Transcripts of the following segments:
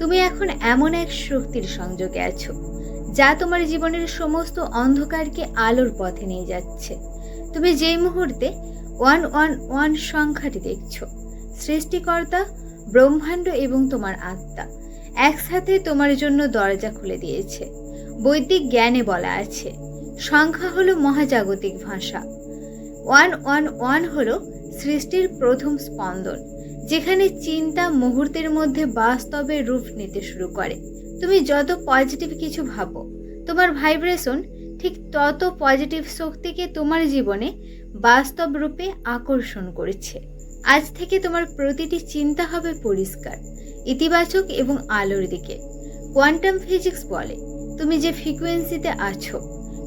তুমি এখন এমন এক শক্তির সংযোগে আছো, যা তোমার জীবনের সমস্ত অন্ধকারকে আলোর পথে নিয়ে যাচ্ছে। তুমি যেই মুহূর্তে ওয়ান ওয়ান ওয়ান সংখ্যাটি দেখছ, সৃষ্টিকর্তা, ব্রহ্মাণ্ড এবং তোমার আত্মা, একসাথে তোমার জন্য দরজা খুলে দিয়েছে। বৈদিক জ্ঞানে বলা আছে, সংখ্যা হলো মহাজাগতিক ভাষা। ওয়ান ওয়ান ওয়ান হলো সৃষ্টির প্রথম স্পন্দন। যেখানে চিন্তা মুহূর্তের মধ্যে বাস্তবে রূপ নিতে শুরু করে। তুমি যত পজিটিভ কিছু ভাবো, তোমার ভাইব্রেশন ঠিক তত পজিটিভ শক্তিকে তোমার জীবনে বাস্তব রূপে আকর্ষণ করেছে। আজ থেকে তোমার প্রতিটি চিন্তা হবে পরিষ্কার, ইতিবাচক এবং আলোর দিকে। কোয়ান্টাম ফিজিক্স বলে, তুমি যে ফ্রিকোয়েন্সিতে আছো,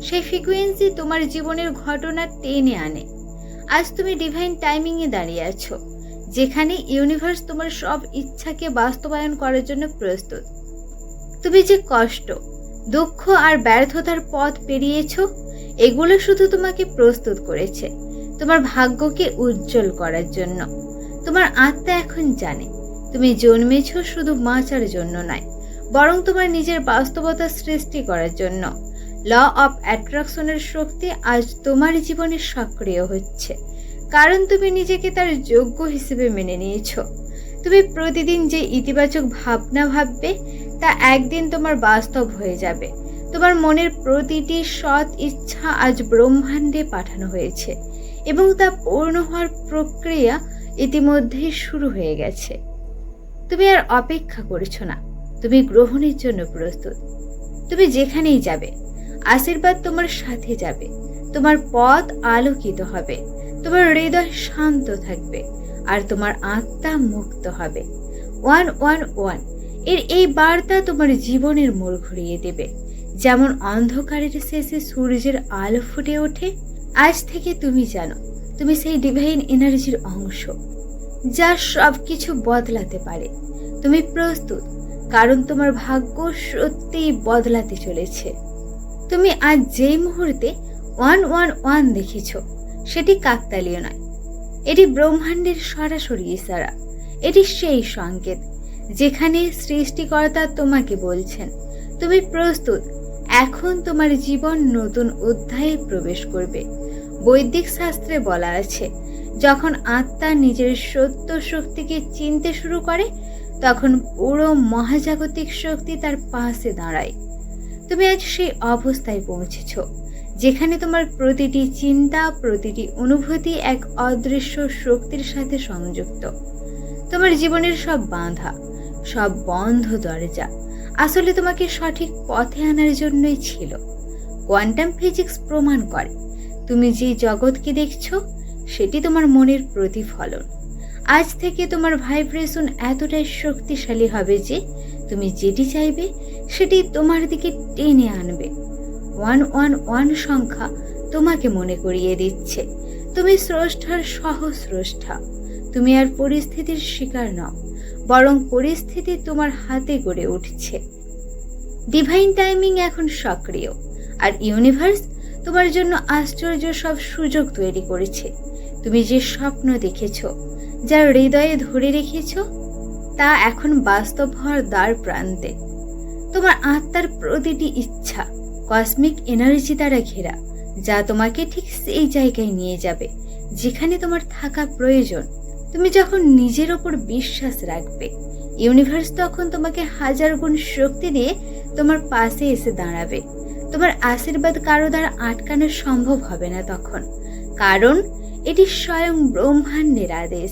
সেই ফ্রিকোয়েন্সি তোমার জীবনের ঘটনা টেনে আনে। আজ তুমি ডিভাইন টাইমিংয়ে দাঁড়িয়ে আছো। যেখানে ইউনিভার্স তোমার সব ইচ্ছাকে বাস্তবায়ন করার জন্য প্রস্তুত। তুমি যে কষ্ট, দুঃখ আর ব্যর্থতার পথ পেরিয়েছ, এগুলো শুধু তোমাকে প্রস্তুত করেছে। তোমার ভাগ্যকে উজ্জ্বল করার জন্য। তোমার আত্মা এখন জানে, তুমি জন্মেছ শুধু বাঁচার জন্য নয়, বরং তোমার নিজের বাস্তবতা সৃষ্টি করার জন্য। ল অফ অ্যাট্রাকশনের শক্তি আজ তোমার জীবনে সক্রিয় হচ্ছে। কারণ তুমি নিজেকে তার যোগ্য হিসেবে মেনে নিয়েছো। তুমি প্রতিদিন যে ইতিবাচক ভাবনা ভাববে, তা একদিন তোমার বাস্তব হয়ে যাবে। তোমার মনের প্রতিটি সৎ ইচ্ছা আজ ব্রহ্মাণ্ডে পাঠানো হয়েছে এবং তা পূর্ণ হওয়ার প্রক্রিয়া ইতিমধ্যেই শুরু হয়ে গেছে। তুমি আর অপেক্ষা করছ না। তুমি গ্রহণের জন্য প্রস্তুত। তুমি যেখানেই যাবে আশীর্বাদ তোমার সাথে যাবে। তোমার পথ আলোকিত হবে। তোমার হৃদয় শান্ত থাকবে আর তোমার আত্মা মুক্ত হবে। One one one. এর এই বার্তা তোমার জীবনের মোড় ঘুরিয়ে দেবে। যেমন অন্ধকারের শেষে সূর্যের আলো ফুটে ওঠে, আজ থেকে তুমি জানো, তুমি সেই ডিভাইন এনার্জির অংশ, যা সব কিছু বদলাতে পারে। তুমি প্রস্তুত, কারণ তোমার ভাগ্য সত্যিই বদলাতে চলেছে। তুমি আজ যেই মুহূর্তে ওয়ান ওয়ান ওয়ান দেখেছ, সেটি কাকতালীয় নয়। এটি ব্রহ্মাণ্ডের সরাসরি ইশারা। এটি সেই সংকেত যেখানে সৃষ্টিকর্তা তোমাকে বলছেন, তুমি প্রস্তুত, এখন তোমার জীবন নতুন অধ্যায়ে প্রবেশ করবে। বৈদিক শাস্ত্রে বলা আছে, যখন আত্মা নিজের সত্য শক্তিকে চিনতে শুরু করে, তখন পুরো মহাজাগতিক শক্তি তার পাশে দাঁড়ায়। তুমি আজ সেই অবস্থায় পৌঁছেছ, যেখানে তোমার প্রতিটি চিন্তা, প্রতিটি অনুভূতি এক অদৃশ্য শক্তির সাথে সংযুক্ত। তোমার জীবনের সব বাঁধা, সব বন্ধ দরজা আসলে তোমাকে সঠিক পথে আনার জন্যই ছিল। কোয়ান্টাম ফিজিক্স প্রমাণ করে, তুমি যে জগৎকে দেখছ, সেটি তোমার মনের প্রতিফলন। আজ থেকে তোমার ভাইব্রেশন এতটাই শক্তিশালী হবে যে, তুমি যেটি চাইবে সেটি তোমার দিকে টেনে আনবে। ওয়ান ওয়ান ওয়ান সংখ্যা তোমাকে মনে করিয়ে দিচ্ছে। তুমি স্রষ্টার সহ স্রষ্টা তুমি আর পরিস্থিতির শিকার নও, বরং পরিস্থিতি তোমার হাতে গড়ে উঠছে। ডিভাইন টাইমিং এখন সক্রিয়, আর ইউনিভার্স তোমার জন্য আশ্চর্য সব সুযোগ তৈরি করেছে। তুমি যে স্বপ্ন দেখেছ যা হৃদয়ে ধরে রেখেছ, তা এখন বাস্তব হওয়ার দ্বার প্রান্তে। তোমার আত্মার প্রতিটি ইচ্ছা কসমিক এনার্জি দ্বারা ঘেরা, যা তোমাকে ঠিক সেই জায়গায় নিয়ে যাবে, যেখানে তোমার থাকা প্রয়োজন। তুমি যখন নিজের ওপর বিশ্বাস রাখবে ইউনিভার্স তখন তোমাকে হাজার গুণ শক্তি দিয়ে তোমার পাশে এসে দাঁড়াবে। তোমার আশীর্বাদ কারও দ্বারা আটকানো সম্ভব হবে না তখন, কারণ এটি স্বয়ং ব্রহ্মাণ্ডের আদেশ।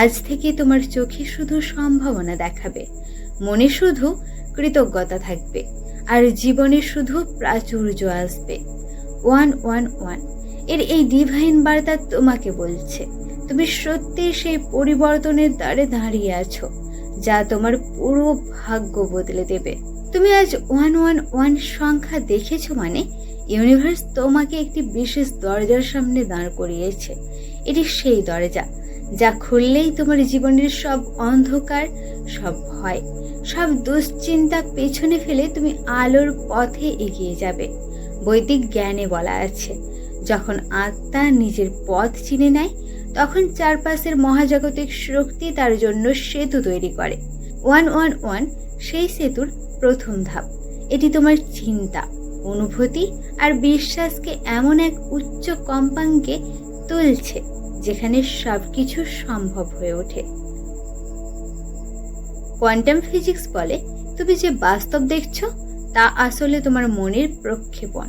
আজ থেকে তোমার চোখে শুধু সম্ভাবনা দেখাবে, মনে শুধু কৃতজ্ঞতা থাকবে। আর জীবনে শুধু প্রাচুর্য আসবে। ওয়ান ওয়ান ওয়ান, এর এই ডিভাইন বার্তা তোমাকে বলছে। তুমি সত্যি সেই পরিবর্তনের দ্বারে দাঁড়িয়ে আছো, যা তোমার পুরো ভাগ্য বদলে দেবে। তুমি আজ ওয়ান ওয়ান ওয়ান সংখ্যা দেখেছ মানে? ইউনিভার্স তোমাকে একটি বিশেষ দরজার সামনে দাঁড় করিয়েছে। এটি সেই দরজা যা খুললেই তোমার জীবনের সব অন্ধকার, সব ভয়, সব দুশ্চিন্তা পেছনে ফেলে তুমি আলোর পথে এগিয়ে যাবে। বৈদিক জ্ঞানে বলা আছে, যখন আত্মা নিজের পথ চিনে নেয়, তখন চারপাশের মহাজাগতিক শক্তি তার জন্য সেতু তৈরি করে। ওয়ান ওয়ান ওয়ান, সেই সেতুর প্রথম ধাপ। এটি তোমার চিন্তা, অনুভূতি আর বিশ্বাসকে এমন এক উচ্চ কম্পাঙ্কে তুলছে। যেখানে সব কিছু সম্ভব হয়ে ওঠে। কোয়ান্টাম ফিজিক্স বলে, তুমি যে বাস্তব দেখছ, তা আসলে তোমার মনের প্রক্ষেপণ।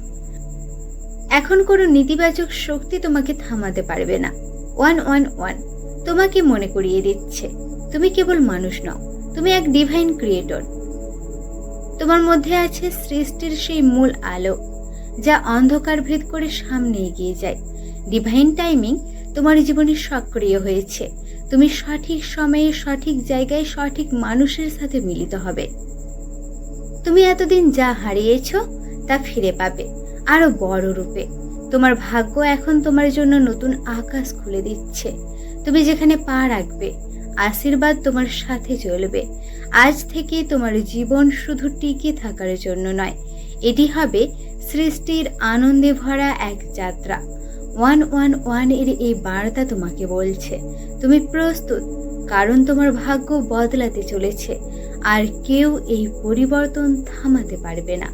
এখন কোনো নেতিবাচক শক্তি তোমাকে থামাতে পারবে না। ওয়ান ওয়ান ওয়ান, তোমাকে মনে করিয়ে দিচ্ছে। তুমি কেবল মানুষ নও, তুমি এক ডিভাইন ক্রিয়েটর। তোমার মধ্যে আছে সৃষ্টির সেই মূল আলো, যা অন্ধকার ভেদ করে সামনে এগিয়ে যায়। ডিভাইন টাইমিং তোমার জীবনে সক্রিয় হয়েছে। তুমি সঠিক সময়ে, সঠিক জায়গায়, সঠিক মানুষের সাথে মিলিত হবে। তুমি এতদিন যা হারিয়েছ, তা ফিরে পাবে, আরও বড় রূপে। তোমার ভাগ্য এখন তোমার জন্য নতুন আকাশ খুলে দিচ্ছে। তুমি যেখানে পা রাখবে, আশীর্বাদ তোমার সাথে চলবে। আজ থেকে তোমার জীবন শুধু টিকে থাকার জন্য নয়, এটি হবে সৃষ্টির আনন্দে ভরা এক যাত্রা। ওয়ান ওয়ান ওয়ানের এই বার্তা তোমাকে বলছে। তুমি প্রস্তুত, কারণ তোমার ভাগ্য বদলাতে চলেছে, আর কেউ এই পরিবর্তন থামাতে পারবে না।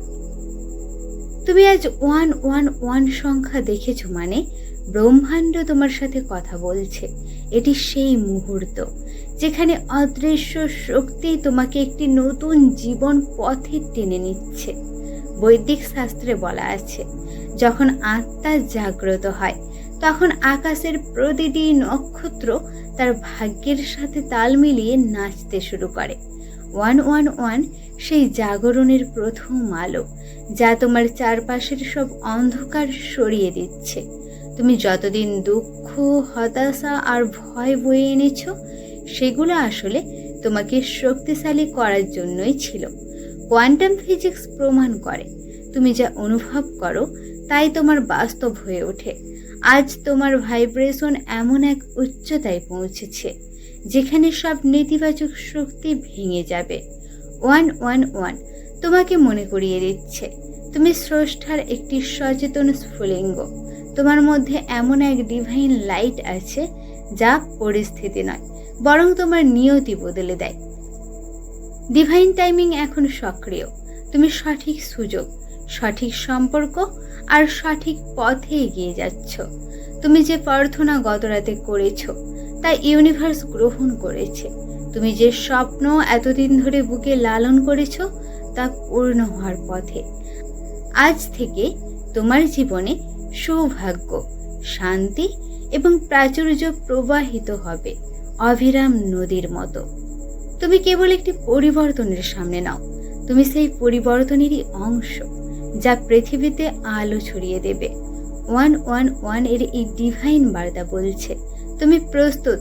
তুমি আজ ওয়ান ওয়ান ওয়ান সংখ্যা দেখেছ মানে ব্রহ্মাণ্ড তোমার সাথে কথা বলছে। এটি সেই মুহূর্ত, যেখানে অদৃশ্য শক্তি তোমাকে একটি নতুন জীবন পথে টেনে নিচ্ছে। বৈদিক শাস্ত্রে বলা আছে যখন আত্মা জাগ্রত হয়, তখন আকাশের প্রতিটি নক্ষত্র তার ভাগ্যের সাথে তাল মিলিয়ে নাচতে শুরু করে। ওয়ান ওয়ান ওয়ান সেই জাগরণের প্রথম আলো, যা তোমার চারপাশের সব অন্ধকার সরিয়ে দিচ্ছে। তুমি যতদিন দুঃখ, হতাশা আর ভয় বয়ে এনেছ, সেগুলো আসলে তোমাকে শক্তিশালী করার জন্যই ছিল। কোয়ান্টাম ফিজিক্স প্রমাণ করে, তুমি যা অনুভব করো তাই তোমার বাস্তব হয়ে ওঠে। আজ তোমার ভাইব্রেশন এমন এক উচ্চতায় পৌঁছেছে, যেখানে সব নেতিবাচক শক্তি ভেঙে যাবে। ওয়ান ওয়ান ওয়ান, তোমাকে মনে করিয়ে দিচ্ছে, তুমি স্রষ্টার একটি সচেতন স্ফুলিঙ্গ। তোমার মধ্যে এমন এক ডিভাইন লাইট আছে, যা পরিস্থিতি নয়, বরং তোমার নিয়তি বদলে দেয়। ডিভাইন টাইমিং এখন সক্রিয়, তুমি সঠিক সুযোগ, সঠিক সম্পর্ক আর সঠিক পথে এগিয়ে যাচ্ছ। তুমি যে প্রার্থনা গতরাতে করেছ, তা ইউনিভার্স গ্রহণ করেছে। তুমি যে স্বপ্ন এতদিন ধরে বুকে লালন করেছ, তা পূর্ণ হওয়ার পথে। আজ থেকে তোমার জীবনে সৌভাগ্য, শান্তি এবং প্রাচুর্য প্রবাহিত হবে অবিরাম নদীর মতো। তুমি কেবল একটি পরিবর্তনের সামনে নাও। তুমি সেই পরিবর্তনেরই অংশ। যা পৃথিবীতে আলো ছড়িয়ে দেবে। ওয়ান ওয়ান ওয়ানের এই ডিভাইন বার্তা বলছে, তুমি প্রস্তুত,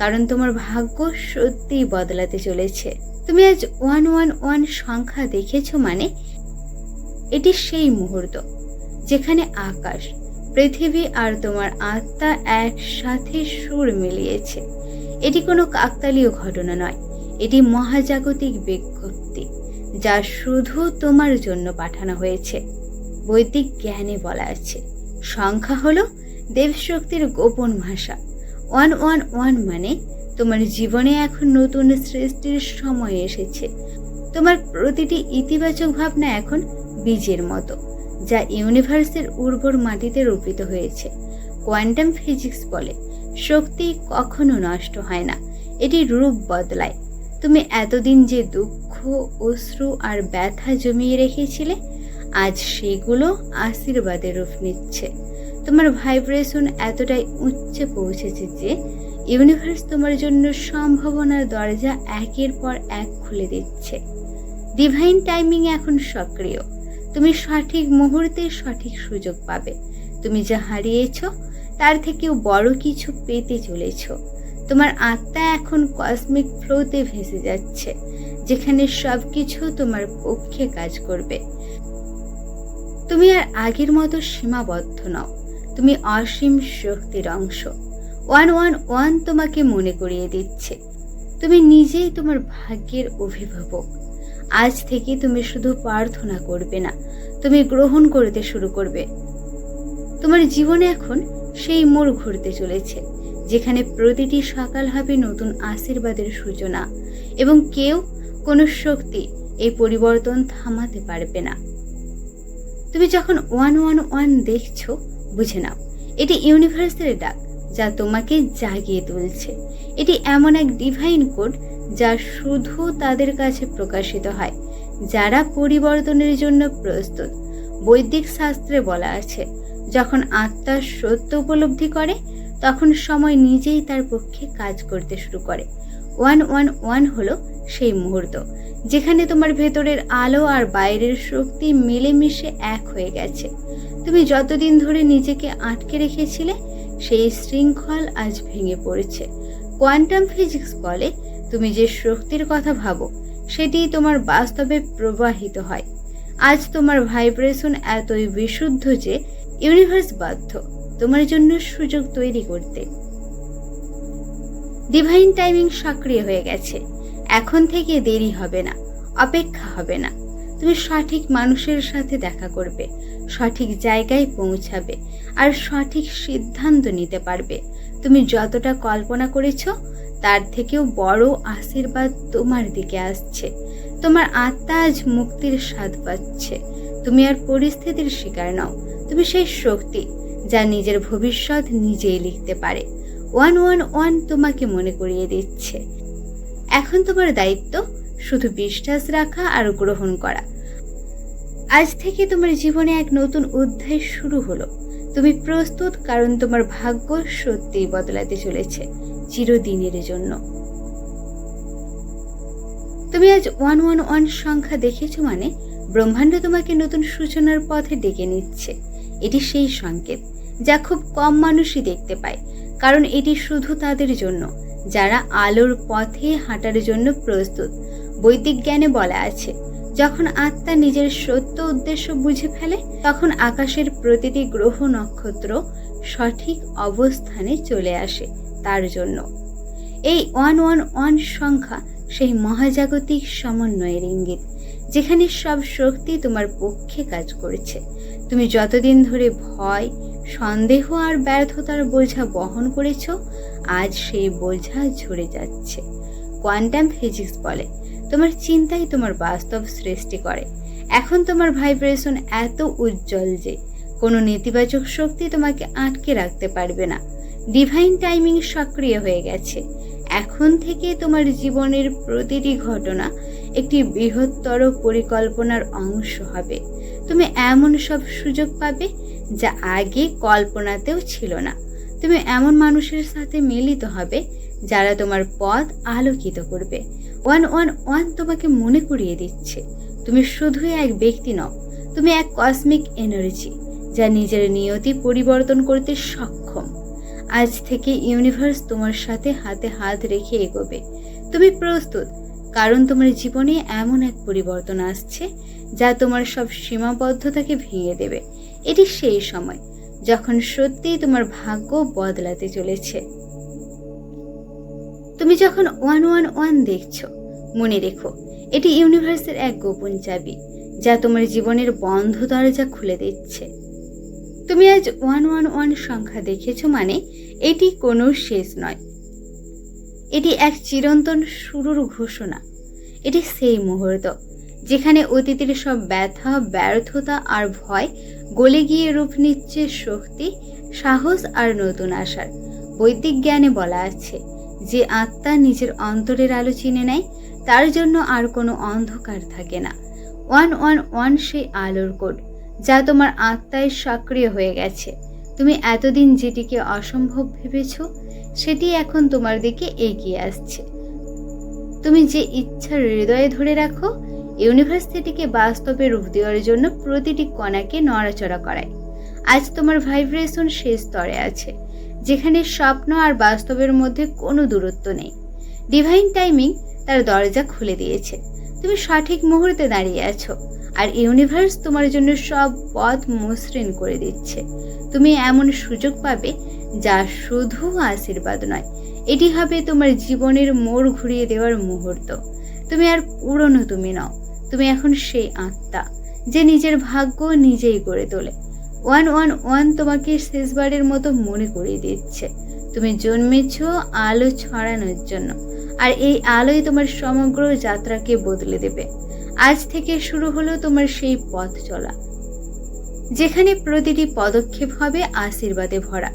কারণ তোমার ভাগ্য সত্যিই বদলাতে চলেছে। তুমি আজ ওয়ান ওয়ান ওয়ান সংখ্যা দেখেছ মানে এটি সেই মুহূর্ত, যেখানে আকাশ, পৃথিবী আর তোমার আত্মা একসাথে সুর মিলিয়েছে। এটি কোনো কাকতালীয় ঘটনা নয়, এটি মহাজাগতিক বিজ্ঞপ্তি যা শুধু তোমার জন্য পাঠানো হয়েছে। বৈদিক জ্ঞানে বলা আছে, সংখ্যা হলো দেবশক্তির গোপন ভাষা। ওয়ান ওয়ান ওয়ান মানে তোমার জীবনে এখন নতুন সৃষ্টির সময় এসেছে। তোমার প্রতিটি ইতিবাচক ভাবনা এখন বীজের মতো, যা ইউনিভার্সের উর্বর মাটিতে রূপিত হয়েছে। কোয়ান্টাম ফিজিক্স বলে, শক্তি কখনো নষ্ট হয় না, এটি রূপ বদলায়। তুমি এতদিন যে দুঃখ অশ্রু আর ব্যথা জমিয়ে রেখেছিলে, আজ সেগুলো আশীর্বাদের রূপ নিচ্ছে। তোমার ভাইব্রেশন এতটাই উচ্চে পৌঁছেছে যে, ইউনিভার্স তোমার জন্য সম্ভাবনার দরজা একের পর এক খুলে দিচ্ছে। ডিভাইন টাইমিং এখন সক্রিয়। তুমি সঠিক মুহূর্তে সঠিক সুযোগ পাবে। তুমি যা হারিয়েছ, তার থেকেও বড় কিছু পেতে চলেছ। তোমার আত্মা এখন কসমিক ফ্লোতে ভেসে যাচ্ছে। যেখানে সব কিছু তোমার পক্ষে কাজ করবে। তুমি আর আগের মতো সীমাবদ্ধ নও। তুমি অসীম শক্তির অংশ। ওয়ান ওয়ান ওয়ান তোমাকে মনে করিয়ে দিচ্ছে। তুমি নিজেই তোমার ভাগ্যের অভিভাবক। আজ থেকে তুমি শুধু প্রার্থনা করবে না, তুমি গ্রহণ করতে শুরু করবে। তোমার জীবনে এখন সেই মোড় ঘুরতে চলেছে, যেখানে প্রতিটি সকাল হবে নতুন আশীর্বাদের সূচনা এবং কেউ কোনো শক্তি এই পরিবর্তন থামাতে পারবে না। তুমি যখন ওয়ান ওয়ান ওয়ান দেখছ, বুঝে নাও, এটি ইউনিভার্সের ডাক যা তোমাকে জাগিয়ে তুলছে। এটি এমন এক ডিভাইন কোড যা শুধু তাদের কাছে প্রকাশিত হয়, যারা পরিবর্তনের জন্য প্রস্তুত। বৈদিক শাস্ত্রে বলা আছে, যখন আত্মা সত্য উপলব্ধি করে, তখন সময় নিজেই তার পক্ষে কাজ করতে শুরু করে। ওয়ান ওয়ান ওয়ান হলো সেই মুহূর্ত, যেখানে তোমার ভেতরের আলো আর বাইরের শক্তি মিলেমিশে এক হয়ে গেছে। তুমি যতদিন ধরে নিজেকে আটকে রেখেছিলে, সেই শৃঙ্খল আজ ভেঙে পড়েছে। কোয়ান্টাম ফিজিক্স বলে, তুমি যে শক্তির কথা ভাবো, সেটি তোমার বাস্তবে প্রবাহিত হয়। আজ তোমার ভাইব্রেশন এতই বিশুদ্ধ যে, ইউনিভার্স বাধ্য তোমার জন্য সুযোগ তৈরি করতে। ডিভাইন টাইমিং সক্রিয় হয়ে গেছে। এখন থেকে দেরি হবে না, অপেক্ষা হবে না। তুমি সঠিক মানুষের সাথে দেখা করবে, সঠিক জায়গায় পৌঁছাবে আর সঠিক সিদ্ধান্ত নিতে পারবে। তুমি যতটা কল্পনা করেছ, তার থেকেও বড় আশীর্বাদ তোমার দিকে আসছে। তোমার আত্মা আজ মুক্তির স্বাদ পাচ্ছে। তুমি আর পরিস্থিতির শিকার নও। তুমি সেই শক্তি যা নিজের ভবিষ্যৎ নিজেই লিখতে পারে। ওয়ান ওয়ান ওয়ান তোমাকে মনে করিয়ে দিচ্ছে। এখন তোমার দায়িত্ব শুধু বিশ্বাস রাখা আর গ্রহণ করা। আজ থেকে তোমার জীবনে এক নতুন অধ্যায় শুরু হলো। তুমি প্রস্তুত, কারণ তোমার ভাগ্য সত্যিই বদলাতে চলেছে চিরদিনের জন্য। তুমি আজ ওয়ান ওয়ান ওয়ান সংখ্যা দেখেছ মানে ব্রহ্মাণ্ড তোমাকে নতুন সূচনার পথে ডেকে নিচ্ছে। এটি সেই সংকেত যা খুব কম মানুষই দেখতে পায়। কারণ এটি শুধু তাদের জন্য, যারা আলোর পথে হাঁটার জন্য প্রস্তুত। বৈদিক জ্ঞানে বলা আছে, যখন আত্মা নিজের সত্য উদ্দেশ্য বুঝে ফেলে, তখন আকাশের প্রতিটি গ্রহ নক্ষত্র সঠিক অবস্থানে চলে আসে তার জন্য। এই ওয়ান ওয়ান ওয়ান সংখ্যা সেই মহাজাগতিক সমন্বয়ের ইঙ্গিত, যেখানে সব শক্তি তোমার পক্ষে কাজ করেছে। তুমি যতদিন ধরে ভয় সন্দেহ আর ব্যর্থতার বোঝা বহন করেছ, আজ সেই বোঝা ঝরে যাচ্ছে। কোয়ান্টাম ফিজিক্স বলে, তোমার চিন্তাই তোমার বাস্তব সৃষ্টি করে। এখন তোমার ভাইব্রেশন এত উজ্জ্বল যে, কোনো নেতিবাচক শক্তি তোমাকে আটকে রাখতে পারবে না। ডিভাইন টাইমিং সক্রিয় হয়ে গেছে। এখন থেকে তোমার জীবনের প্রতিটি ঘটনা একটি বৃহত্তর পরিকল্পনার অংশ হবে। তুমি এমন সব সুযোগ পাবে যা আগে কল্পনাতেও ছিল না। তুমি এমন মানুষের সাথে মিলিত হবে যারা তোমার পথ আলোকিত করবে। ওয়ান ওয়ান ওয়ান তোমাকে মনে করিয়ে দিচ্ছে। তুমি শুধুই এক ব্যক্তি নও, তুমি এক কসমিক এনার্জি যা নিজের নিয়তি পরিবর্তন করতে সক্ষম। আজ থেকে ইউনিভার্স তোমার সাথে হাতে হাত রেখে এগোবে। তুমি প্রস্তুত, কারণ তোমার জীবনে এমন এক পরিবর্তন আসছে যা তোমার সব সীমাবদ্ধতাকে ভেঙে দেবে। এটি সেই সময় যখন সত্যিই তোমার ভাগ্য বদলাতে চলেছে। তুমি যখন ওয়ান ওয়ান ওয়ান দেখছ, মনে রেখো, এটি ইউনিভার্সের এক গোপন চাবি যা তোমার জীবনের বন্ধ দরজা খুলে দিচ্ছে। তুমি আজ ওয়ান ওয়ান ওয়ান সংখ্যা দেখেছ মানে এটি কোনো শেষ নয়। এটি এক চিরন্তন শুরুর ঘোষণা। এটি সেই মুহূর্ত যেখানে অতীতের সব ব্যথা, ব্যর্থতা আর ভয় গলে গিয়ে রূপ নিচ্ছে শক্তি, সাহস আর নতুন আশার। বৈদিক জ্ঞানে বলা আছে, যে আত্মা নিজের অন্তরের আলো চিনে নেয়, তার জন্য আর কোনো অন্ধকার থাকে না। ওয়ান ওয়ান ওয়ান সেই আলোর কোড, যা তোমার আত্মায় সক্রিয় হয়ে গেছে। তুমি এতদিন যেটিকে অসম্ভব ভেবেছ, সেটি এখন তোমার দিকে এগিয়ে আসছে। তুমি যে ইচ্ছা হৃদয়ে ধরে রাখো ইউনিভার্স সেটিকে বাস্তবে রূপ দেওয়ার জন্য প্রতিটি কণাকে নড়াচড়া করায়। আজ তোমার ভাইব্রেশন শেষ স্তরে আছে, যেখানে স্বপ্ন আর বাস্তবের মধ্যে কোনো দূরত্ব নেই। ডিভাইন টাইমিং তার দরজা খুলে দিয়েছে। তুমি সঠিক মুহূর্তে দাঁড়িয়ে আছো, আর ইউনিভার্স তোমার জন্য সব পথ মসৃণ করে দিচ্ছে। তুমি এমন সুযোগ পাবে যা শুধু আশীর্বাদ নয়, এটি হবে তোমার জীবনের মোড় ঘুরিয়ে দেওয়ার মুহূর্ত। তুমি আর পুরনো তুমি নও। তুমি এখন সেই আত্মা, যে নিজের ভাগ্য নিজেই গড়ে তোলে। ওয়ান ওয়ান ওয়ান তোমাকে শেষবারের মতো মনে করিয়ে দিচ্ছে। তুমি জন্মেছ আলো ছড়ানোর জন্য, আর এই আলোই তোমার সমগ্র যাত্রাকে বদলে দেবে। আজ থেকে শুরু হলো তোমার সেই পথ চলা, যেখানে প্রতিটি পদক্ষেপ হবে আশীর্বাদে ভরা,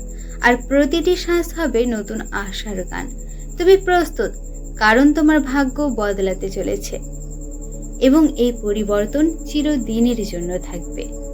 আর প্রতিটি শ্বাস হবে নতুন আশার গান। তুমি প্রস্তুত কারণ তোমার ভাগ্য বদলাতে চলেছে। এবং এই পরিবর্তন চিরদিনের জন্য থাকবে।